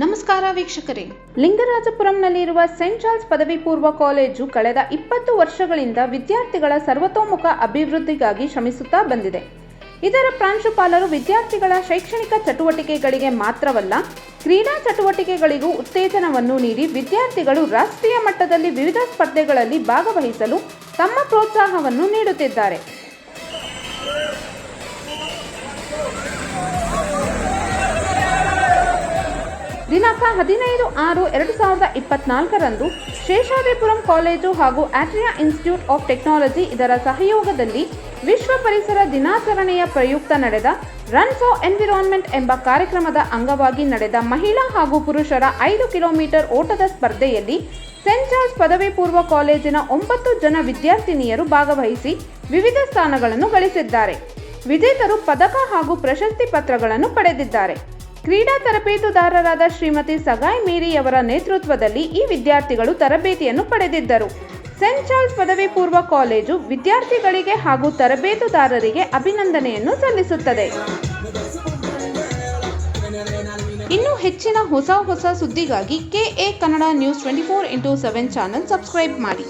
ನಮಸ್ಕಾರ ವೀಕ್ಷಕರೇ. ಲಿಂಗರಾಜಪುರಂನಲ್ಲಿರುವ scent Charles ಪದವಿ ಪೂರ್ವ ಕಾಲೇಜು ಕಳೆದ ಇಪ್ಪತ್ತು ವರ್ಷಗಳಿಂದ ವಿದ್ಯಾರ್ಥಿಗಳ ಸರ್ವತೋಮುಖ ಅಭಿವೃದ್ಧಿಗಾಗಿ ಶ್ರಮಿಸುತ್ತಾ ಬಂದಿದೆ. ಇದರ ಪ್ರಾಂಶುಪಾಲರು ವಿದ್ಯಾರ್ಥಿಗಳ ಶೈಕ್ಷಣಿಕ ಚಟುವಟಿಕೆಗಳಿಗೆ ಮಾತ್ರವಲ್ಲ, ಕ್ರೀಡಾ ಚಟುವಟಿಕೆಗಳಿಗೂ ಉತ್ತೇಜನವನ್ನು ನೀಡಿ ವಿದ್ಯಾರ್ಥಿಗಳು ರಾಷ್ಟ್ರೀಯ ಮಟ್ಟದಲ್ಲಿ ವಿವಿಧ ಸ್ಪರ್ಧೆಗಳಲ್ಲಿ ಭಾಗವಹಿಸಲು ತಮ್ಮ ಪ್ರೋತ್ಸಾಹವನ್ನು ನೀಡುತ್ತಿದ್ದಾರೆ. ದಿನಾಂಕ ಹದಿನೈದು ಆರು ಎರಡು ಸಾವಿರದ ಇಪ್ಪತ್ನಾಲ್ಕರಂದು ಶೇಷಾದ್ರಿಪುರಂ ಕಾಲೇಜು ಹಾಗೂ ಆಟ್ರಿಯಾ ಇನ್ಸ್ಟಿಟ್ಯೂಟ್ ಆಫ್ ಟೆಕ್ನಾಲಜಿ ಇದರ ಸಹಯೋಗದಲ್ಲಿ ವಿಶ್ವ ಪರಿಸರ ದಿನಾಚರಣೆಯ ಪ್ರಯುಕ್ತ ನಡೆದ ರನ್ ಫಾರ್ ಎನ್ವಿರಾನ್ಮೆಂಟ್ ಎಂಬ ಕಾರ್ಯಕ್ರಮದ ಅಂಗವಾಗಿ ನಡೆದ ಮಹಿಳಾ ಹಾಗೂ ಪುರುಷರ ಐದು ಕಿಲೋಮೀಟರ್ ಓಟದ ಸ್ಪರ್ಧೆಯಲ್ಲಿ ಸೆಂಟ್ ಜಾರ್ಜ್ ಪದವಿ ಪೂರ್ವ ಕಾಲೇಜಿನ ಒಂಬತ್ತು ಜನ ವಿದ್ಯಾರ್ಥಿನಿಯರು ಭಾಗವಹಿಸಿ ವಿವಿಧ ಸ್ಥಾನಗಳನ್ನು ಗಳಿಸಿದ್ದಾರೆ. ವಿಜೇತರು ಪದಕ ಹಾಗೂ ಪ್ರಶಸ್ತಿ ಪತ್ರಗಳನ್ನು ಪಡೆದಿದ್ದಾರೆ. ಕ್ರೀಡಾ ತರಬೇತುದಾರರಾದ ಶ್ರೀಮತಿ ಸಗಾಯ್ ಮೇರಿಯವರ ನೇತೃತ್ವದಲ್ಲಿ ಈ ವಿದ್ಯಾರ್ಥಿಗಳು ತರಬೇತಿಯನ್ನು ಪಡೆದಿದ್ದರು. ಸೆಂಟ್ ಚಾರ್ಲ್ಸ್ ಪದವಿ ಪೂರ್ವ ಕಾಲೇಜು ವಿದ್ಯಾರ್ಥಿಗಳಿಗೆ ಹಾಗೂ ತರಬೇತುದಾರರಿಗೆ ಅಭಿನಂದನೆಯನ್ನು ಸಲ್ಲಿಸುತ್ತದೆ. ಇನ್ನು ಹೆಚ್ಚಿನ ಹೊಸ ಹೊಸ ಸುದ್ದಿಗಾಗಿ K A Kannada news twenty four into seven channel subscribe ಮಾಡಿ.